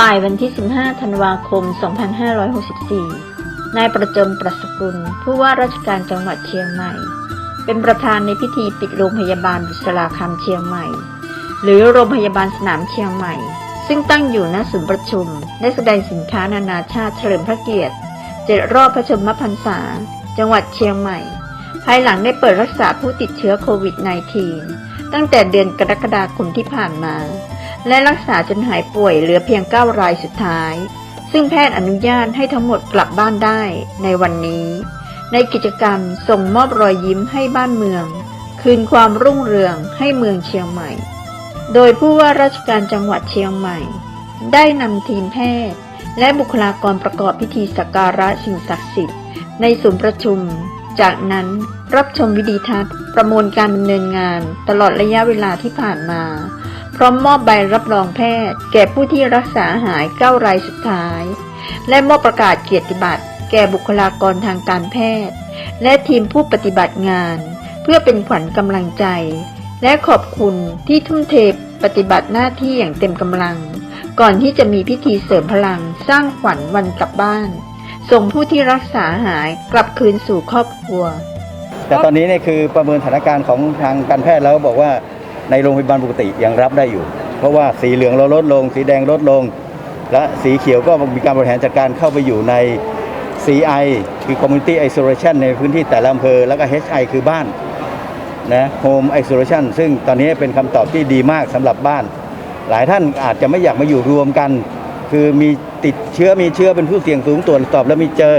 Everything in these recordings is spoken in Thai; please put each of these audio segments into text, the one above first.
บ่ายวันที่ 15 ธันวาคม 2564 นายประจมประสกุล ผู้ว่าราชการจังหวัดเชียงใหม่ เป็นประธานในพิธีปิดโรงพยาบาลบุษราคำเชียงใหม่ หรือโรงพยาบาลสนามเชียงใหม่ ซึ่งตั้งอยู่ณศูนย์ประชุมและแสดงสินค้านานาชาติเฉลิมพระเกียรติ เจ็ดรอบพระชนมพรรษา จังหวัดเชียงใหม่ ภายหลังได้เปิดรักษาผู้ติดเชื้อโควิด -19 ตั้งแต่เดือนกรกฎาคมที่ผ่านมา และรักษาจนหายป่วยเหลือเพียง 9 รายสุดท้าย ซึ่งแพทย์อนุญาตให้ทั้งหมดกลับบ้านได้ในวันนี้ ในกิจกรรมส่งมอบรอยยิ้มให้บ้านเมือง คืนความรุ่งเรืองให้เมืองเชียงใหม่ โดยผู้ว่าราชการจังหวัดเชียงใหม่ ได้นำทีมแพทย์ และบุคลากรประกอบพิธีสักการะสิ่งศักดิ์สิทธิ์ในศูนย์ประชุม จากนั้นรับชมวิดีทัศน์ประมวลการดำเนินงานตลอดระยะเวลาที่ผ่านมา ร้อมมอบใบรับรองแพทย์ แก่ผู้ที่รักษาหาย9รายสุดท้าย และมอบประกาศเกียรติบัตร แก่บุคลากรทางการแพทย์ และทีมผู้ปฏิบัติงาน เพื่อเป็นขวัญกำลังใจ และขอบคุณที่ทุ่มเทปฏิบัติหน้าที่อย่างเต็มกำลัง ก่อนที่จะมีพิธีเสริมพลังสร้างขวัญวันกลับบ้าน ส่งผู้ที่รักษาหายกลับคืนสู่ครอบครัว แต่ตอนนี้เนี่ยคือประเมินสถานการณ์ของทางการแพทย์แล้วบอกว่า ในโรงพยาบาลปกติยังรับได้อยู่ เพราะว่าสีเหลืองเราลดลง สีแดงลดลง และสีเขียวก็มีการบริหารจัดการเข้าไปอยู่ใน CI คือ Community Isolation ในพื้นที่แต่ละอำเภอ แล้วก็ HI คือบ้านนะ Home Isolation ซึ่งตอนนี้เป็นคำตอบที่ดีมากสำหรับบ้าน หลายท่านอาจจะไม่อยากมาอยู่รวมกัน คือมีติดเชื้อมีเชื้อเป็นผู้เสี่ยงสูงตรวจสอบแล้วมีเจอ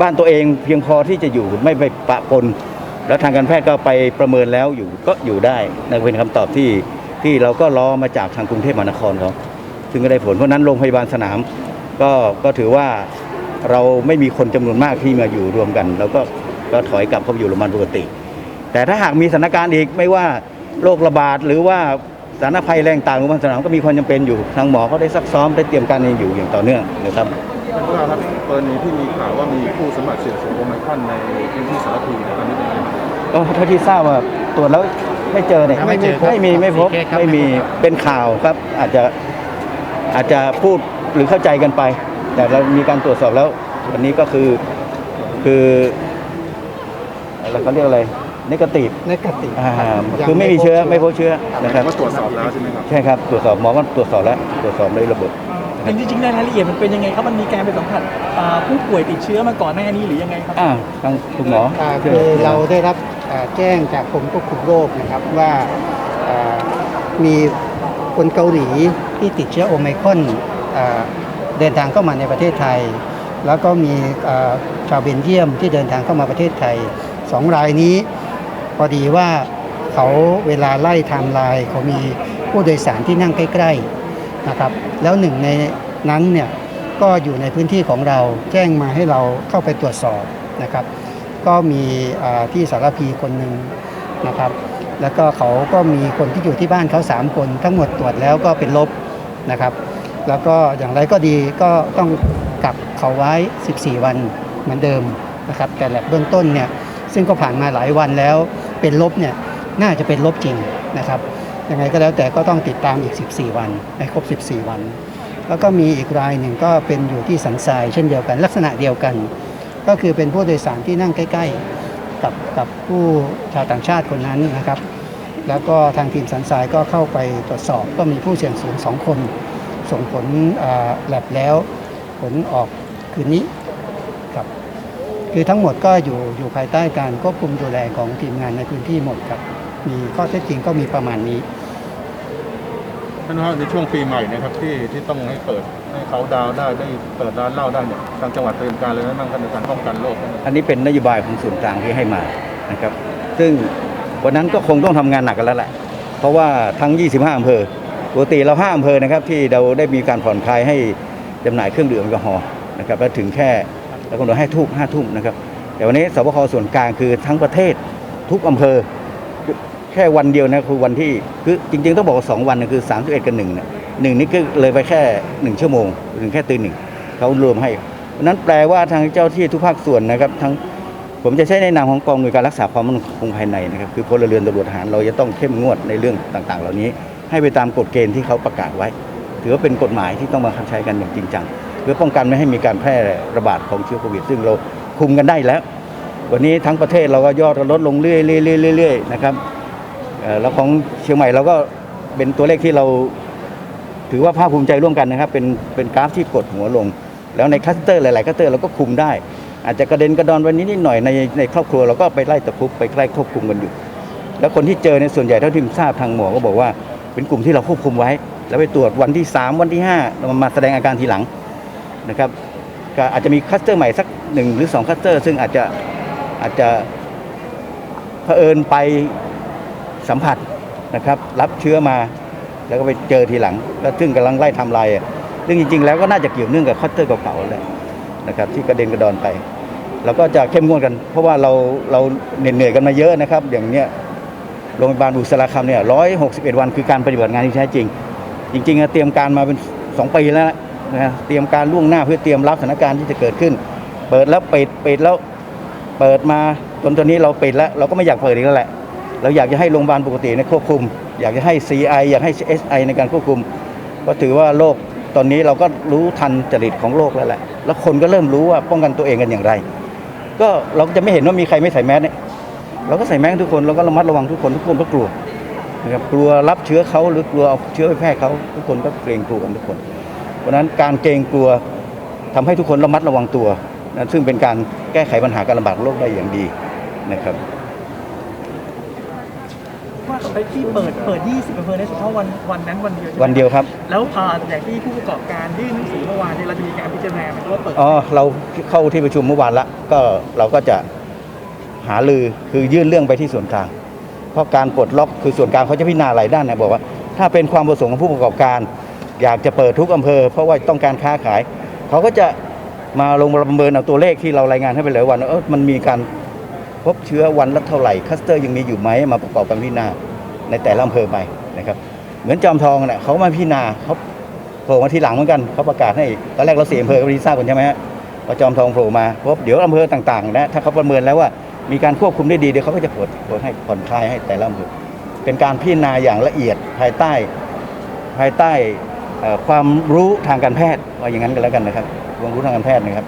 บ้านตัวเองเพียงพอที่จะอยู่ไม่ไปปะปน แล้วทางการแพทย์ก็ไปประเมินแล้วอยู่ก็อยู่ได้นั่นเป็นคำตอบที่ที่เราก็รอมาจากทางกรุงเทพมหานครเขาซึ่งก็ได้ผลเพราะนั้นโรงพยาบาลสนาม ก็ก็ถือว่าเราไม่มีคนจำนวนมากที่มาอยู่รวมกันเราก็ก็ถอยกลับเข้าไปอยู่โรงพยาบาลปกติ แต่ถ้าหากมีสถานการณ์อีกไม่ว่าโรคระบาดหรือว่าสาธารภัยแรงต่างโรงพยาบาลสนามก็มีความจำเป็นอยู่ทางหมอเขาได้ซักซ้อมได้เตรียมการอยู่อย่างต่อเนื่องนะครับท่านผู้ว่าครับกรณีที่มีข่าวว่ามีผู้สมัครเสี่ยงสูงโอไมครอนในพื้นที่สารพีนี่ยตอนนี้เป็น ยังไงบ้างก็เท่าที่ทราบว่าตรวจแล้วไม่เจอเนี่ยไม่เจอครับไม่มีไม่พบสี่เคสครับ ไม่มีเป็นข่าวครับ อาจจะอาจจะพูดหรือเข้าใจกันไป แต่เรามีการตรวจสอบแล้ววันนี้ก็คือคืออะไรเขาเรียกอะไรนกตีบในกติอ่าคือไม่มีเชื้อไม่พบเชื้อนะครับก็ตรวจสอบแล้วใช่ไหมครับ ใช่ครับตรวจสอบหมอก็ตรวจสอบแล้วตรวจสอบในระบบจริงๆในรายละเอียดมันเป็นยังไงครับ มันมีการไปสัมผัสอ่าผู้ป่วยติดเชื้อมาก่อนหน้านี้หรือยังไงครับ อ่าทางคุณหมอ อ่าคือเราได้รับอ่า แจ้งจากกรมควบคุมโรคนะครับว่ามีคนเกาหลีที่ติดเชื้อโอไมคอนเดินทางเข้ามาในประเทศไทย แล้วก็มีชาวเบนเยียมที่เดินทางเข้ามาประเทศไทยสองรายนี้ พอดีว่าเขาเวลาไล่ไทม์ไลน์เขามีผู้โดยสารที่นั่งใกล้ๆนะครับแล้วหนึ่งในนั้นเนี่ยก็อยู่ในพื้นที่ของเราแจ้งมาให้เราเข้าไปตรวจสอบนะครับ ก็มีที่สารพีคนหนึ่งนะครับ แล้วก็เขาก็มีคนที่อยู่ที่บ้านเขา 3 คน ทั้งหมดตรวจแล้วก็เป็นลบนะครับ แล้วก็อย่างไรก็ดีก็ต้องกักเขาไว้ 14 วันเหมือนเดิมนะครับ แต่แลบเบื้องต้นเนี่ยซึ่งก็ผ่านมาหลายวันแล้วเป็นลบเนี่ยน่าจะเป็นลบจริงนะครับยังไงก็แล้วแต่ก็ต้องติดตามอีก 14 วันให้ครบ 14 วัน แล้วก็มีอีกรายหนึ่งก็เป็นอยู่ที่สันทรายเช่นเดียวกัน ลักษณะเดียวกัน ก็คือเป็นผู้โดยสารที่นั่งใกล้ ๆ กับกับผู้ชาวต่างชาติคนนั้นนะครับ แล้วก็ทางทีมสันทรายก็เข้าไปตรวจสอบก็มีผู้เสี่ยงสูงสองคน ส่งผลแลบแล้ว ผลออกคืนนี้ครับคือทั้งหมดก็อยู่อยู่ภายใต้การควบคุมดูแลของทีมงานในพื้นที่หมดครับ มีข้อเท็จจริงก็มีประมาณนี้ ท่านว่าในช่วงปีใหม่นะครับที่ที่ต้องให้เปิดให้เขาดาวน์ได้ได้เปิดร้านเหล้าได้เนี่ยทางจังหวัดเตรียมการเลยไหมบ้างครับในการป้องกันโรคอันนี้เป็นนโยบายของส่วนกลางที่ให้มานะครับ ซึ่งวันนั้นก็คงต้องทำงานหนักกันแล้วแหละ เพราะว่าทั้ง 25อำเภอปกติเรา5อำเภอนะครับที่เราได้มีการผ่อนคลายให้จำหน่ายเครื่องดื่มแอลกอฮอล์นะครับแล้วถึงแค่แล้วก็โดให้ทุ่มห้าทุ่มนะครับแต่วันนี้สบคส่วนกลางคือทั้งประเทศทุกอำเภอ ค่วันเดียวนะคือวันที่คือจริง ๆ ต้องบอกว่าสองวันนะคือ 31 กับหนึ่งเนะหนึ่งนี่ก็เลยไปแค่หนึ่งชั่วโมงถึงแค่ตีหนึ่งเขารวมให้เพราะนั้นแปลว่าทางเจ้าที่ทุกภาคส่วนนะครับ ทั้งผมจะใช้ในนามของกองหน่วยการรักษาความมั่นคงภายในนะครับคือพลเรือนตำรวจทหารเราจะต้องเข้มงวดในเรื่องต่างๆ เหล่านี้ ให้ไปตามกฎเกณฑ์ที่เขาประกาศไว้ ถือว่าเป็นกฎหมายที่ต้องบังคับใช้กันอย่างจริงจังเพื่อป้องกันไม่ให้มีการแพร่ระบาดของเชื้อโควิด ซึ่งเราคุมกันได้แล้ว วันนี้ทั้งประเทศเราก็ยอดลดลงเรื่อยๆเรื่อยๆนะครับ แล้วของเชียงใหม่เราก็เป็นตัวเลขที่เราถือว่าภาคภูมิใจร่วมกันนะครับ เป็นเป็นกราฟที่กดหัวลง แล้วในคลัสเตอร์หลาย ๆคลัสเตอร์เราก็คุมได้ อาจจะกระเด็นกระดอนวันนี้นิดหน่อยในในครอบครัวเราก็ไปไล่ตะคุบไปไล่ควบคุมกันอยู่ แล้วคนที่เจอในยส่วนใหญ่เท่าที่ผมทราบทางหมอก็บอกว่า เป็นกลุ่มที่เราควบคุมไว้ แล้วไปตรวจวันที่ 3 วันที่5เรามาแสดงอาการทีหลังนะครับก็อาจจะมีคลัสเตอร์ใหม่สักหนึ่งหรือ2คลัสเตอร์ ซึ่งอาจจะอาจจะเผอิญไป สัมผัสนะครับรับเชื้อมา แล้วก็ไปเจอทีหลังก็ซึ่งกำลังไล่ทำลายอะซึ่งจริง ๆ แล้วก็น่าจะเกี่ยวเนื่องกับคลัสเตอร์เก่าๆแหละนะครับที่กระเด็นกระดอนไปเราก็จะเข้มงวดกัน เพราะว่าเราเราเหนื่อยกันมาเยอะนะครับ อย่างเนี้ยโรงพยาบาลบุษราคำเนี่ยร้อยหกสิบเอ็ดวันคือการปฏิบัติงานที่แท้จริง จริงๆเตรียมการมาเป็นสองปีแล้วนะเตรียมการล่วงหน้าเพื่อเตรียมรับสถานการณ์ที่จะเกิดขึ้น เปิดแล้วปิดปิดแล้วเปิดมาจนตอนนี้เราปิดแล้ว เราก็ไม่อยากเปิดอีกแล้วแหละ เราอยากจะให้โรงพยาบาลปกติในควบคุม อยากจะให้ CI อยากให้ SI ในการควบคุม ก็ถือว่าโรคตอนนี้เราก็รู้ทันจริตของโรคแล้วแหละ แล้วคนก็เริ่มรู้ว่าป้องกันตัวเองกันอย่างไร ก็เราก็จะไม่เห็นว่ามีใครไม่ใส่แมสเนี่ยเราก็ใส่แมสทุกคนเราก็ระมัดระวังทุกคนทุกคนก็กลัวนะครับกลัวรับเชื้อเขาหรือกลัวเอาเชื้อไปแพร่เขาทุกคนก็เกรงกลัวกันทุกคน เพราะนั้นการเกรงกลัวทำให้ทุกคนระมัดระวังตัวนะซึ่งเป็นการแก้ไขปัญหาการระบาดโรคได้อย่างดีนะครับ ว่าไปที่เปิดเปิด 20อำเภอในเฉพาะวันวันนั้นวันเดียวใช่ไหมวันเดียวครับ แล้วอ่าอย่างที่ผู้ประกอบการยื่นหนังสือเมื่อวานเนี่ยเราจะมีการพิจารณาไหมว่าเปิดอ๋อเราเข้าที่ประชุมเมื่อวานละก็เราก็จะหาลือคือยื่นเรื่องไปที่ส่วนกลาง เพราะการปลดล็อกคือส่วนกลางเขาจะพิจารณาหลายด้านนะบอกว่า ถ้าเป็นความประสงค์ของผู้ประกอบการ อยากจะเปิดทุกอำเภอ เพราะว่าต้องการค้าขาย เขาก็จะมาลงประเมินเอาตัวเลขที่เรารายงานให้ไปเลยวันว่าเออมันมีการ พบเชื้อวันละเท่าไหร่คัสเตอร์ยังมีอยู่ไหมมาประกอบกันพิจารณาในแต่ละอำเภอไปนะครับ เหมือนจอมทองเนี่ยเขามาพิจารณาเขาโผล่มาทีหลังเหมือนกันเขาประกาศให้ตอนแรกเราเสียอำเภอก็ไม่ได้ทราบกันใช่ไหมฮะพอจอมทองโผล่มาพบเดี๋ยวอำเภอต่างๆนะถ้าเขาประเมินแล้วว่ามีการควบคุมได้ดีเดี๋ยวเขาก็จะปลดปลดให้ผ่อนคลายให้แต่ละอำเภอเป็นการพิจารณาอย่างละเอียดภายใต้ภายใต้ความรู้ทางการแพทย์ว่าอย่างนั้นกันแล้วกันนะครับความรู้ทางการแพทย์นะครับ